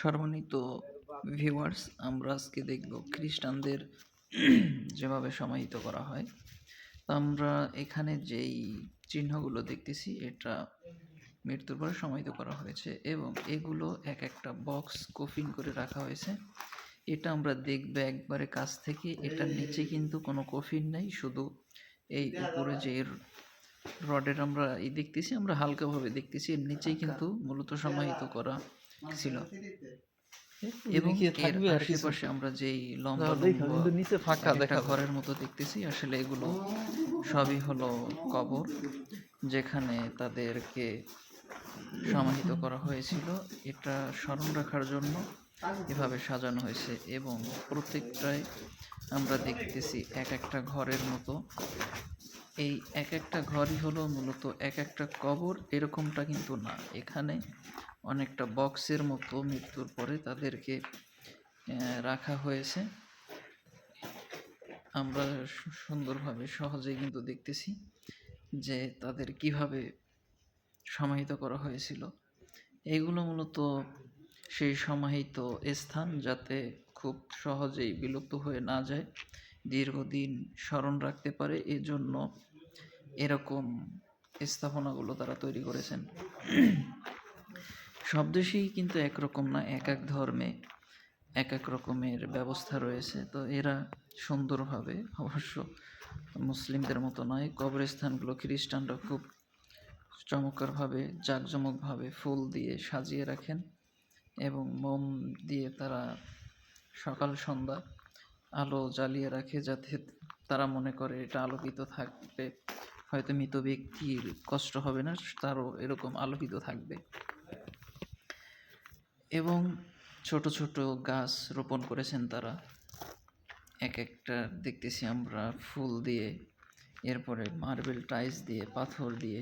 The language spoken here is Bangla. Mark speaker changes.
Speaker 1: সম্মানিত ভিউয়ার্স আমরা আজকে দেখব খ্রিস্টানদের যেভাবে সমাহিত করা হয়। তো আমরা এখানে যেই চিহ্নগুলো দেখতেছি, এটা মৃত্যুর পরে সমাহিত করা হয়েছে এবং এগুলো এক একটা বক্স কফিন করে রাখা হয়েছে। এটা আমরা দেখব একবারে কাছ থেকে, এটার নিচে কিন্তু কোনো কফিন নেই, শুধু এই উপরে যে রডের আমরা এই দেখতেছি আমরা হালকাভাবে দেখতেছি এর নিচেই কিন্তু মূলত সমাহিত করা ছিল। এবং এর
Speaker 2: থাকবে আর কিছু?
Speaker 1: আশেপাশে আমরা যেই লম্বা
Speaker 2: নিচে ফাঁকা দেখা
Speaker 1: ঘরের মতো দেখতেছি আসলে এগুলো সবই হলো কবর যেখানে তাদেরকে সমাহিত করা হয়েছিল। এটা স্মরণ রাখার জন্য এভাবে সাজানো হয়েছে এবং প্রত্যেকটাই আমরা দেখতেছি এক একটা ঘরের মতো। এই এক একটা ঘরই হলো মূলত এক একটা কবর, এরকমটা কিন্তু না। এখানে অনেকটা বক্সের মতো মৃত্যুর পরে তাদেরকে রাখা হয়েছে। আমরা সুন্দরভাবে সহজেই কিন্তু দেখতেছি যে তাদের কীভাবে সমাহিত করা হয়েছিল। এগুলো মূলত সেই সমাহিত স্থান যাতে খুব সহজেই বিলুপ্ত হয়ে না যায়, দীর্ঘদিন স্মরণ রাখতে পারে। এজন্য এরকম স্থাপনাগুলো তারা তৈরি করেছেন। সব দেশেই কিন্তু একরকম না, এক এক ধর্মে এক এক রকমের ব্যবস্থা রয়েছে। তো এরা সুন্দরভাবে অবশ্য মুসলিমদের মতো নয়, কবরস্থানগুলো খ্রিস্টানরা খুব চমৎকারভাবে, জাঁকজমকভাবে ফুল দিয়ে সাজিয়ে রাখেন এবং মোম দিয়ে তারা সকাল, সন্ধ্যা আলো জ্বালিয়ে রাখে যাতে তারা মনে করে এটা আলোকিত থাকবে। হয়তো মৃত ব্যক্তির কষ্ট হবে না, তারও এরকম আলোকিত থাকবে। এবং ছোট ছোট গাছ রোপণ করেছেন তারা। এক একটা দেখতেছি আমরা ফুল দিয়ে, এরপরে মার্বেল টাইলস দিয়ে, পাথর দিয়ে